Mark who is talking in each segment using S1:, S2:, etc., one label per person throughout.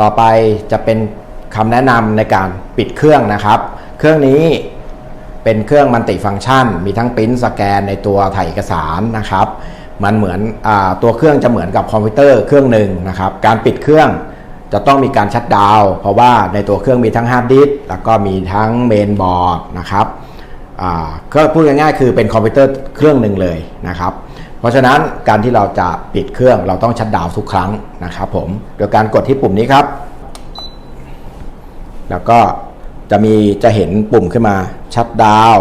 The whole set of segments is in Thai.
S1: ต่อไปจะเป็นคำแนะนำในการปิดเครื่องนะครับ เครื่องนี้เป็นเครื่องมัลติฟังก์ชัน มีทั้งปริ้นสแกนในตัวถ่ายเอกสารนะครับ มันเหมือนอตัวเครื่องจะเหมือนกับคอมพิวเตอร์เครื่องหนึ่งนะครับ การปิดเครื่องจะต้องมีการชัดดาวเพราะว่าในตัวเครื่องมีทั้งฮาร์ดดิสก์แล้วก็มีทั้งเมนบอร์ดนะครับก็พูดง่ายๆคือเป็นคอมพิวเตอร์เครื่องหนึ่งเลยนะครับ เพราะฉะนั้นการที่เราจะปิดเครื่องเราต้องชัดดาวทุกครั้งนะครับผมโดยการกดที่ปุ่มนี้ครับ แล้วก็จะมีจะเห็นปุ่มขึ้นมาชัดดาว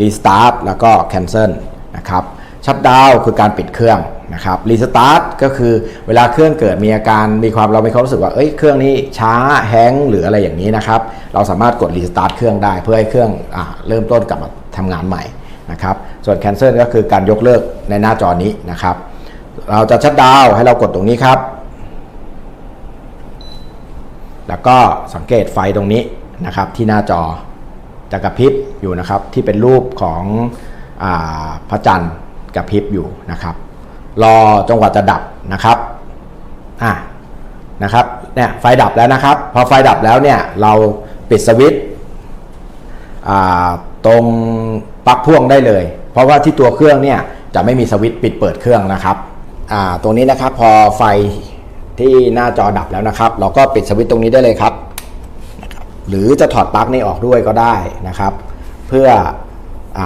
S1: รีสตาร์ทแล้วก็แคนเซิลนะครับชัดดาวคือการปิดเครื่องนะครับรีสตาร์ทก็คือเวลาเครื่องเกิดมีอาการมีความเรามีความรู้สึกว่าเอ้ยเครื่องนี้ช้าแฮงหรืออะไรอย่างนี้นะครับ เราสามารถกดรีสตาร์ทเครื่องได้เพื่อให้เครื่องอเริ่มต้นกลับมาทำงานใหม่ นะครับ ส่วนแคนเซิลก็คือการยกเลิกในหน้าจอนี้นะครับ เราจะชัดดาวให้เรากดตรงนี้ครับ แล้วก็สังเกตไฟตรงนี้นะครับที่หน้าจอจะกระพริบอยู่นะครับที่เป็นรูปของอพระจันทร์กระพริบอยู่นะครับ รอจนกว่าจะดับนะครับอะนะครับเนี่ยไฟดับแล้วนะครับ พอไฟดับแล้วเนี่ยเราปิดสวิตช์ ตรงปลั๊กพ่วงได้เลย เพราะว่าที่ตัวเครื่องเนี่ยจะไม่มีสวิตช์ปิดเปิดเครื่องนะครับอ่าตรงนี้นะครับพอไฟที่หน้าจอดับแล้วนะครับ เราก็ปิดสวิตช์ตรงนี้ได้เลยครับ หรือจะถอดปลั๊กนี้ออกด้วยก็ได้นะครับ เพื่ออ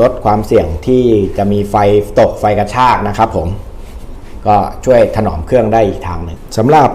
S1: ลดความเสี่ยงที่จะมีไฟตกไฟกระชากนะครับผมก็ช่วยถนอมเครื่องได้อีกทางหนึ่งสำหรับ